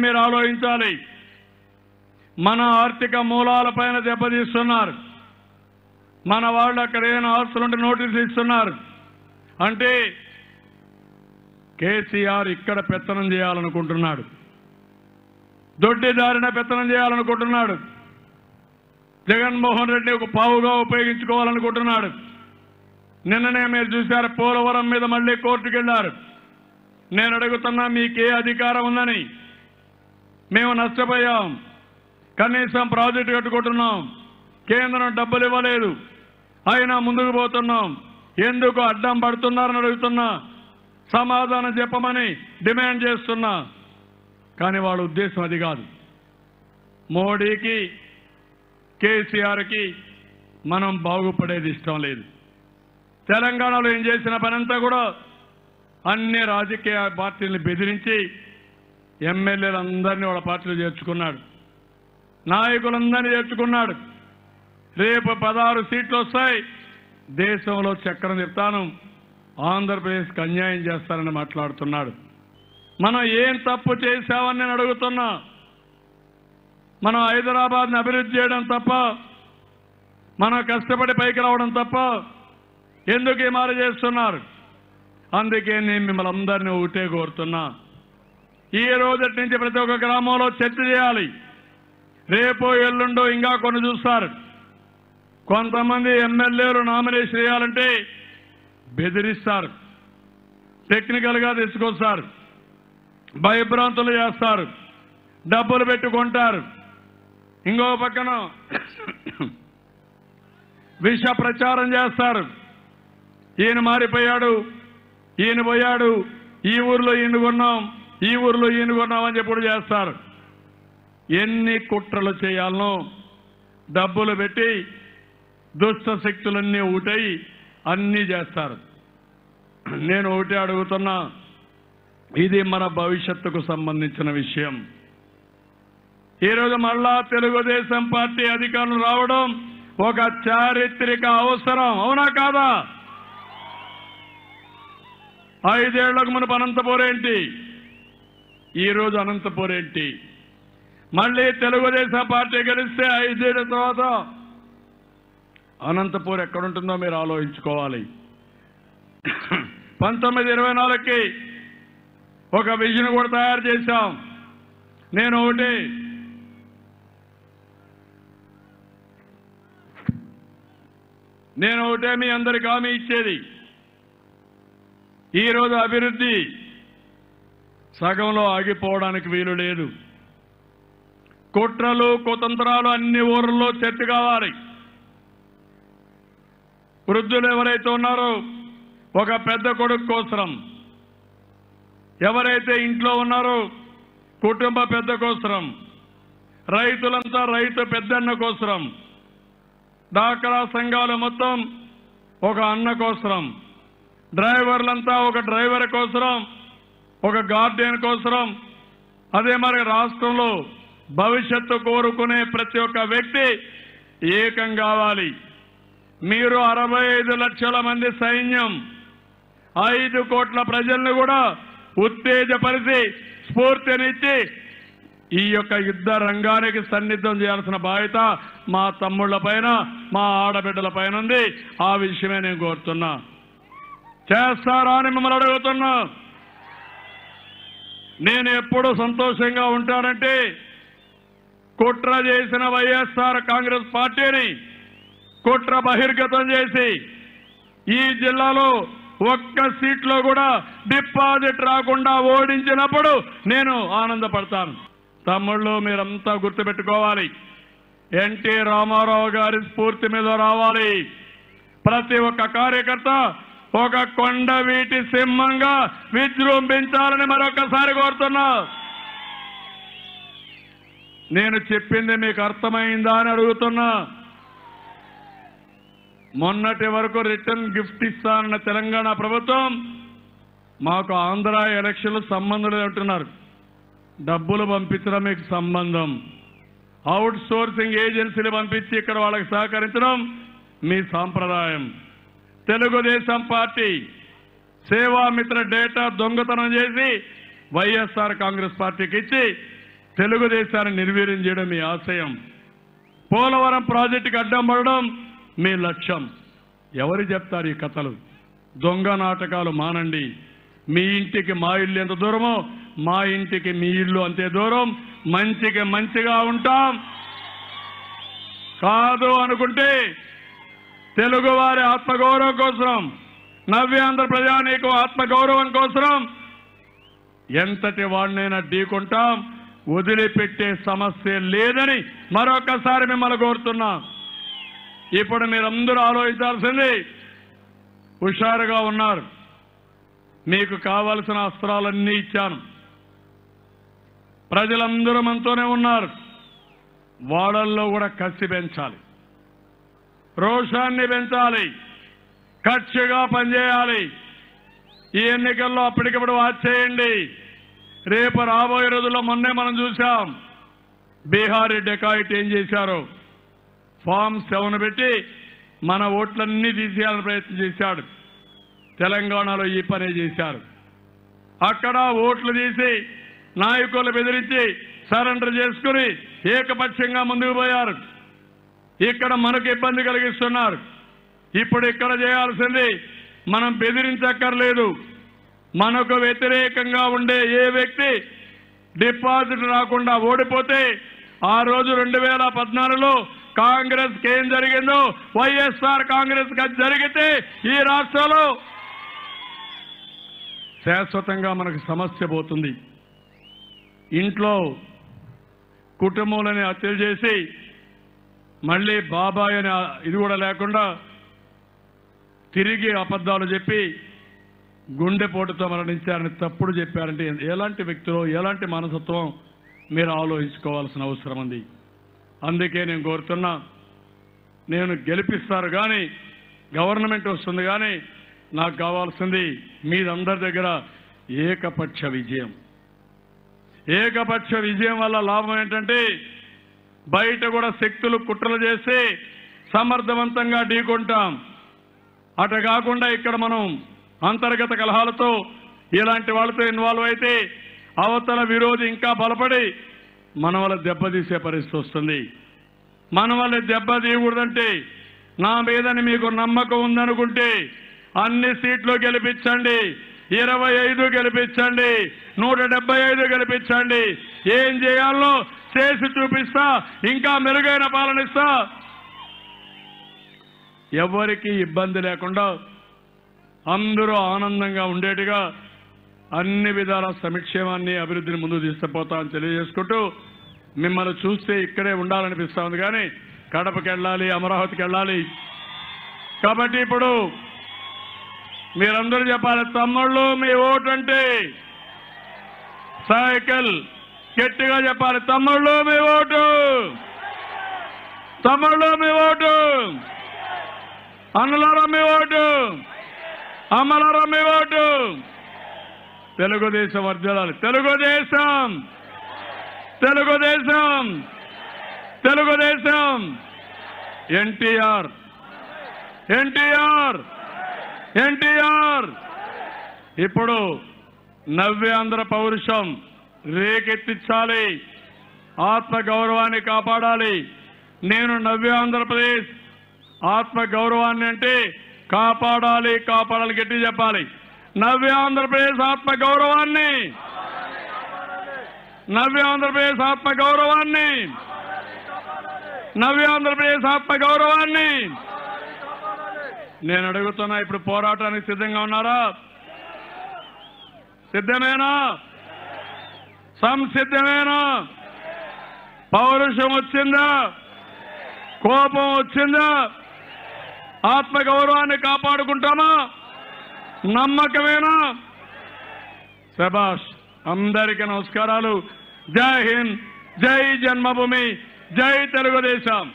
మీరు ఆలోచించాలి. మన ఆర్థిక మూలాలపైన దెబ్బతీస్తున్నారు. మన వాళ్ళు అక్కడ ఏదైనా ఆస్తులుంటే నోటీసులు ఇస్తున్నారు. అంటే కేసీఆర్ ఇక్కడ పెత్తనం చేయాలనుకుంటున్నాడు. దొడ్డిదారిన పెత్తనం చేయాలనుకుంటున్నాడు. జగన్మోహన్ రెడ్డి ఒక పావుగా ఉపయోగించుకోవాలనుకుంటున్నాడు. నిన్ననే మీరు చూశారు పోలవరం మీద మళ్ళీ కోర్టుకెళ్ళారు. నేను అడుగుతున్నా మీకే అధికారం ఉందని. మేము నష్టపోయాం. కనీసం ప్రాజెక్టు కట్టుకుంటున్నాం. కేంద్రం డబ్బులు ఇవ్వలేదు. అయినా ముందుకు పోతున్నాం. ఎందుకు అడ్డం పడుతున్నారని అడుగుతున్నా. సమాధానం చెప్పమని డిమాండ్ చేస్తున్నా. కానీ వాళ్ళ ఉద్దేశం అది కాదు. మోడీకి కేసీఆర్కి మనం బాగుపడేది ఇష్టం లేదు. తెలంగాణలో ఏం చేసిన పనంతా కూడా అన్ని రాజకీయ పార్టీలను బెదిరించి ఎమ్మెల్యేలందరినీ వాళ్ళ పార్టీలో చేర్చుకున్నాడు. నాయకులందరినీ చేర్చుకున్నాడు. రేపు పదహారు సీట్లు వస్తాయి. దేశంలో చక్రం తిప్తాను ఆంధ్రప్రదేశ్కి అన్యాయం చేస్తారని మాట్లాడుతున్నాడు. మనం ఏం తప్పు చేశామని నేను అడుగుతున్నా. మనం హైదరాబాద్ని అభివృద్ధి చేయడం తప్ప మనం కష్టపడి పైకి రావడం తప్ప ఎందుకు ఈ మారు చేస్తున్నారు? అందుకే నేను మిమ్మల్ని అందరినీ ఒకటే కోరుతున్నా. ఈ రోజటి నుంచి ప్రతి ఒక్క గ్రామంలో చర్చ చేయాలి. రేపు ఎల్లుండో ఇంకా కొన్ని చూస్తారు. కొంతమంది ఎమ్మెల్యేలు నామినేషన్ చేయాలంటే బెదిరిస్తారు. టెక్నికల్గా తెచ్చుకొస్తారు భయభ్రాంతులు చేస్తారు. డబ్బులు పెట్టుకుంటారు. ఇంకో పక్కన విష ప్రచారం చేస్తారు. ఈయన మారిపోయాడు ఈయన పోయాడు ఈ ఊర్లో ఈయన కొన్నాం ఈ ఊర్లో ఈయన కొన్నామని చెప్పుడు చేస్తారు. ఎన్ని కుట్రలు చేయాలనో డబ్బులు పెట్టి దుష్ట శక్తులన్నీ ఒకటై అన్నీ చేస్తారు. నేను ఒకటి అడుగుతున్నా ఇది మన భవిష్యత్తుకు సంబంధించిన విషయం. ఈరోజు మళ్ళా తెలుగుదేశం పార్టీ అధికారులు రావడం ఒక చారిత్రక అవసరం అవునా కాదా? ఐదేళ్ళకు మన ఏంటి? ఈరోజు అనంతపూరేంటి మళ్ళీ తెలుగుదేశం పార్టీ గెలిస్తే ఐదేళ్ళ తర్వాత అనంతపూర్ ఎక్కడుంటుందో మీరు ఆలోచించుకోవాలి. పంతొమ్మిది ఇరవై నాలుగుకి ఒక విజన్ కూడా తయారు చేశాం. నేను ఒకటి. నేను ఒకటే మీ అందరికి హామీ ఇచ్చేది. ఈరోజు అభివృద్ధి సగంలో ఆగిపోవడానికి వీలు లేదు. కుట్రలు కుతంత్రాలు అన్ని ఊర్లలో చెట్టు కావాలి. వృద్ధులు ఎవరైతే ఉన్నారో ఒక పెద్ద కొడుకు కోసరం. ఎవరైతే ఇంట్లో ఉన్నారో కుటుంబ పెద్ద కోసరం. రైతులంతా రైతు పెద్దన్న కోసరం. డాక్రా సంఘాలు మొత్తం ఒక అన్న కోసరం. డ్రైవర్లంతా ఒక డ్రైవర్ కోసరం. ఒక గార్డెన్ కోసరం. అదే మరి రాష్ట్రంలో భవిష్యత్తు కోరుకునే ప్రతి ఒక్క వ్యక్తి ఏకం కావాలి. మీరు అరవై ఐదు లక్షల మంది సైన్యం ఐదు కోట్ల ప్రజల్ని కూడా ఉత్తేజపరిచి స్ఫూర్తినిచ్చి ఈ యొక్క యుద్ధ రంగానికి సన్నిద్ధం చేయాల్సిన బాధ్యత మా తమ్ముళ్ళ పైన మా ఆడబిడ్డల పైన ఉంది ఆ విషయమే నేను కోరుతున్నా. చేస్తారా అని మిమ్మల్ని అడుగుతున్నా. నేను ఎప్పుడు సంతోషంగా ఉంటానంటే కుట్ర చేసిన వైఎస్ఆర్ కాంగ్రెస్ పార్టీని కుట్ర బహిర్గతం చేసి ఈ జిల్లాలో ఒక్క సీట్లో కూడా డిపాజిట్ రాకుండా ఓడించినప్పుడు నేను ఆనందపడతాను. తమ్ముళ్ళు మీరంతా గుర్తుపెట్టుకోవాలి. ఎన్టీ రామారావు గారి స్ఫూర్తి మీద రావాలి. ప్రతి ఒక్క కార్యకర్త ఒక కొండ వీటి సింహంగా విజృంభించాలని మరొకసారి కోరుతున్నా. నేను చెప్పింది మీకు అర్థమైందా అని అడుగుతున్నా. మొన్నటి వరకు రిటర్న్ గిఫ్ట్ ఇస్తానన్న తెలంగాణ ప్రభుత్వం మాకు ఆంధ్ర ఎలక్షన్లు సంబంధం లేదంటున్నారు. డబ్బులు పంపించడం మీకు సంబంధం. అవుట్ సోర్సింగ్ ఏజెన్సీలు పంపించి ఇక్కడ వాళ్ళకి సహకరించడం మీ సాంప్రదాయం. తెలుగుదేశం పార్టీ సేవామిత్ర డేటా దొంగతనం చేసి వైఎస్ఆర్ కాంగ్రెస్ పార్టీకి ఇచ్చి తెలుగుదేశాన్ని నిర్వీర్యం చేయడం మీ ఆశయం. పోలవరం ప్రాజెక్టుకి అడ్డం పడడం మీ లక్ష్యం. ఎవరు చెప్తారు ఈ కథలు? దొంగ నాటకాలు మానండి. మీ ఇంటికి మా ఇల్లు ఎంత దూరమో మా ఇంటికి మీ ఇల్లు అంతే దూరం. మంచికి మంచిగా ఉంటాం. కాదు అనుకుంటే తెలుగువారి ఆత్మగౌరవం కోసం నవ్యాంధ్ర ప్రజానీకు ఆత్మగౌరవం కోసం ఎంతటి వాడినైనా ఢీకుంటాం. వదిలిపెట్టే సమస్య లేదని మరొకసారి మిమ్మల్ని కోరుతున్నా. ఇప్పుడు మీరందరూ ఆలోచించాల్సింది హుషారుగా ఉన్నారు. మీకు కావలసిన అస్త్రాలన్నీ ఇచ్చాను. ప్రజలందరూ మనతోనే ఉన్నారు. వాళ్ళల్లో కూడా కసి పెంచాలి. రోషాన్ని పెంచాలి. కక్షగా పనిచేయాలి. ఈ ఎన్నికల్లో అప్పటికప్పుడు వాచ్ చేయండి రేపు రాబోయే రోజుల్లో మొన్నే మనం చూశాం. బీహార్ డెకాయిట్ ఏం చేశారు? ఫామ్ సెవెన్ పెట్టి మన ఓట్లన్నీ తీసేయాలని ప్రయత్నం చేశాడు. తెలంగాణలో ఈ పనే చేశారు. అక్కడ ఓట్లు తీసి నాయకులు బెదిరించి సరెండర్ చేసుకుని ఏకపక్షంగా ముందుకు పోయారు. ఇక్కడ మనకు ఇబ్బంది కలిగిస్తున్నారు. ఇప్పుడు ఇక్కడ చేయాల్సింది మనం బెదిరించక్కర్లేదు. మనకు వ్యతిరేకంగా ఉండే ఏ వ్యక్తి డిపాజిట్ రాకుండా ఓడిపోతే ఆ రోజు రెండు వేల పద్నాలుగులో కాంగ్రెస్ ఏం జరిగిందో వైఎస్ఆర్ కాంగ్రెస్ జరిగితే ఈ రాష్ట్రంలో శాశ్వతంగా మనకు సమస్య పోతుంది. ఇంట్లో కుటుంబంలోనే హత్యలు చేసి మళ్ళీ బాబాయ్ అనే ఇది కూడా లేకుండా తిరిగి అబద్ధాలు చెప్పి గుండెపోటుతో మరణించారని తప్పుడు చెప్పారంటే ఎలాంటి వ్యక్తులు ఎలాంటి మనసత్వం మీరు ఆలోచించుకోవాల్సిన అవసరం ఉంది. అందుకే నేను కోరుతున్నా నేను గెలిపిస్తారు కానీ గవర్నమెంట్ వస్తుంది కానీ నాకు కావాల్సింది మీదందరి దగ్గర ఏకపక్ష విజయం. ఏకపక్ష విజయం వల్ల లాభం ఏంటంటే బయట కూడా శక్తులు కుట్రలు చేసి సమర్థవంతంగా ఢీకొంటాం. అట కాకుండా ఇక్కడ మనం అంతర్గత కలహాలతో ఇలాంటి వాళ్ళతో ఇన్వాల్వ్ అయితే అవతల విరోధి ఇంకా బలపడి మన వల్ల దెబ్బతీసే పరిస్థితి వస్తుంది. మన వల్ల దెబ్బ తీయకూడదంటే నా మీదని మీకు నమ్మకం ఉందనుకుంటే అన్ని సీట్లు గెలిపించండి. ఇరవై ఐదు గెలిపించండి. నూట డెబ్బై ఐదు గెలిపించండి. ఏం చేయాలో చేసి చూపిస్తా. ఇంకా మెరుగైన పాలన ఇస్తా ఎవరికి ఇబ్బంది లేకుండా అందరూ ఆనందంగా ఉండేట్టుగా అన్ని విధాల సంక్షేమాన్ని అభివృద్ధిని ముందు తీసుకుపోతా అని తెలియజేసుకుంటూ మిమ్మల్ని చూస్తే ఇక్కడే ఉండాలనిపిస్తా ఉంది కానీ కడపకి వెళ్ళాలి అమరావతికి వెళ్ళాలి. కాబట్టి ఇప్పుడు మీరందరూ చెప్పాలి తమ్ముళ్ళు మీ ఓటు అంటే సైకిల్. గట్టిగా చెప్పాలి. తమ్ముళ్ళు మీ ఓటు. తమ్ముళ్ళు మీ ఓటు. అన్నలారా మీ ఓటు. అమ్మలారా మీ vote. Telugu Desam వర్జలాలి Telugu Desam. Telugu Desam. Telugu Desam. NTR. NTR. NTR. ఇప్పుడు నవ్యాంధ్ర పౌరుషం. రేకెత్తించాలి. ఆత్మ గౌరవాన్ని కాపాడాలి. నేను నవ్యాంధ్రప్రదేశ్ ఆత్మ గౌరవాన్ని అంటే కాపాడాలి కాపాడాలి గట్టి చెప్పాలి. నవ్య ఆంధ్రప్రదేశ్ ఆత్మ గౌరవాన్ని నవ్య ఆంధ్రప్రదేశ్ ఆత్మ గౌరవాన్ని నవ్య ఆంధ్రప్రదేశ్ ఆత్మ గౌరవాన్ని నేను అడుగుతున్నా ఇప్పుడు పోరాటానికి సిద్ధంగా ఉన్నారా? సిద్ధమేనా? సంసిద్ధమేనా? పౌరుషం వచ్చిందా? కోపం వచ్చిందా? ఆత్మగౌరవాన్ని కాపాడుకుంటామా? నమ్మకమేనా? శబాష్ అందరికీ నమస్కారాలు. జై హింద్ జై జన్మభూమి జై తెలుగుదేశం.